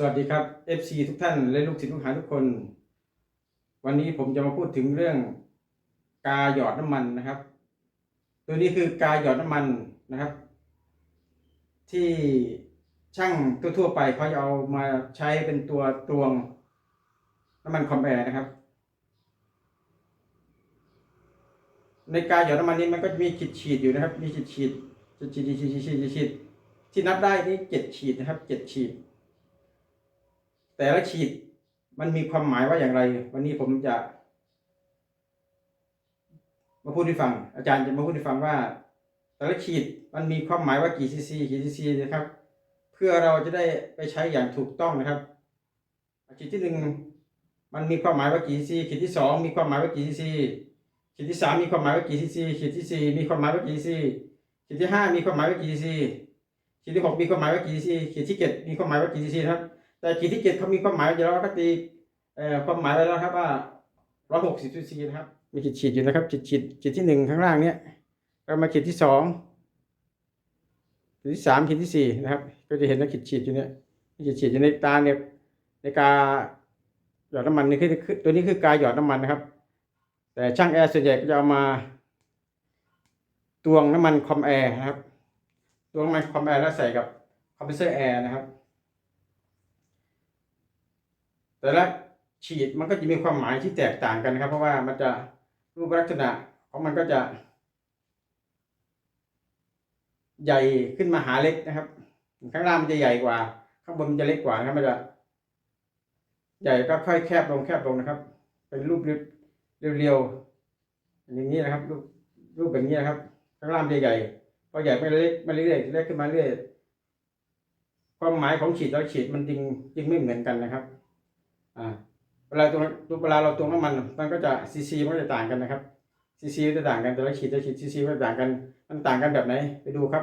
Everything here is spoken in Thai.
สวัสดีครับ FC ทุกท่านและลูกศิษย์ลูกหาทุกคน วันนี้ผมจะมาพูดถึงเรื่อง กาหยอดน้ำมันนะครับ ตัวนี้คือกาหยอดน้ำมันนะครับ ที่ช่างทั่วๆไปเขาจะเอามาใช้เป็นตัวตวงน้ำมันคอมแอร์นะครับ ในกาหยอดน้ำมันนี้มันก็จะมีขีดฉีดอยู่นะครับ มีขีดฉีดฉีดฉีดฉีดฉีดฉีดฉีดที่นับได้นี่เจ็ดฉีดนะครับเจ็ดฉีด แต่ละฉีดมันมีความหมายว่าอย่างไร วันนี้ผมจะ มาพูดให้ฟัง อาจารย์จะมาพูดให้ฟังว่า แต่ละฉีดมันมีความหมายว่ากี่ซีซีกี่ซีซีนะครับ เพื่อเราจะได้ไปใช้อย่างถูกต้องนะครับฉีดที่หนึ่งมันมีความหมายว่ากี่ซีซีขีดที่สองมีความหมายว่ากี่ซีซีขีดที่สามมีความหมายว่ากี่ซีซีขีดที่สี่มีความหมายว่ากี่ซีซีขีดที่ห้ามีความหมายว่ากี่ซีซีขีดที่หกมีความหมายว่ากี่ซีซีขีดที่เจ็ดมีความหมายว่ากี่ซีซีนะครับ แต่ขีดที่เจ็ดเขามีความหมายอยู่แล้วก็ตีความหมายไว้แล้วครับว่าร้อยหกสิบซีซีนะครับ มีขีดฉีดอยู่นะครับขีดฉีดขีดที่หนึ่งข้างล่างเนี้ยก็มาขีดที่สองขีดที่สามขีดที่สี่นะครับ ก็จะเห็นว่าขีดฉีดอยู่เนี่ยมีขีดฉีดอยู่ในตาเนี่ยในกาหยอดน้ำมันนี่คือคือตัวนี้คือกาหยอดน้ำมันนะครับ แต่ช่างแอร์ส่วนใหญ่ก็จะเอามาตวงน้ำมันคอมแอร์นะครับตวงน้ำมันคอมแอร์แล้วใส่กับคอมเพรสเซอร์แอร์นะครับ แต่ละฉีดมันก็จะมีความหมายที่แตกต่างกันนะครับ เพราะว่ามันจะรูปลักษณะของมันก็จะ ใหญ่ขึ้นมาหาเล็กนะครับ ข้างล่างมันจะใหญ่กว่า ข้างบนมันจะเล็กกว่านะครับมันจะ ใหญ่ก็ค่อยแคบลงแคบลงนะครับ เป็นรูปเรียวๆอย่างนี้นะครับ รูปรูปแบบนี้นะครับ ข้างล่างจะใหญ่พอใหญ่ไปเล็กมาเรื่อยๆเล็กขึ้นมาเรื่อยความหมายของฉีดแล้วฉีดมันจริงจริงไม่เหมือนกันนะครับ อ่าเวลาตัวเวลาเราตวงน้ำมันมันก็จะซีซีมันก็จะต่างกันนะครับซีซีจะต่างกันแต่ละฉีดแต่ละฉีดซีซีก็จะต่างกันมันต่างกันแบบไหนไปดูครับ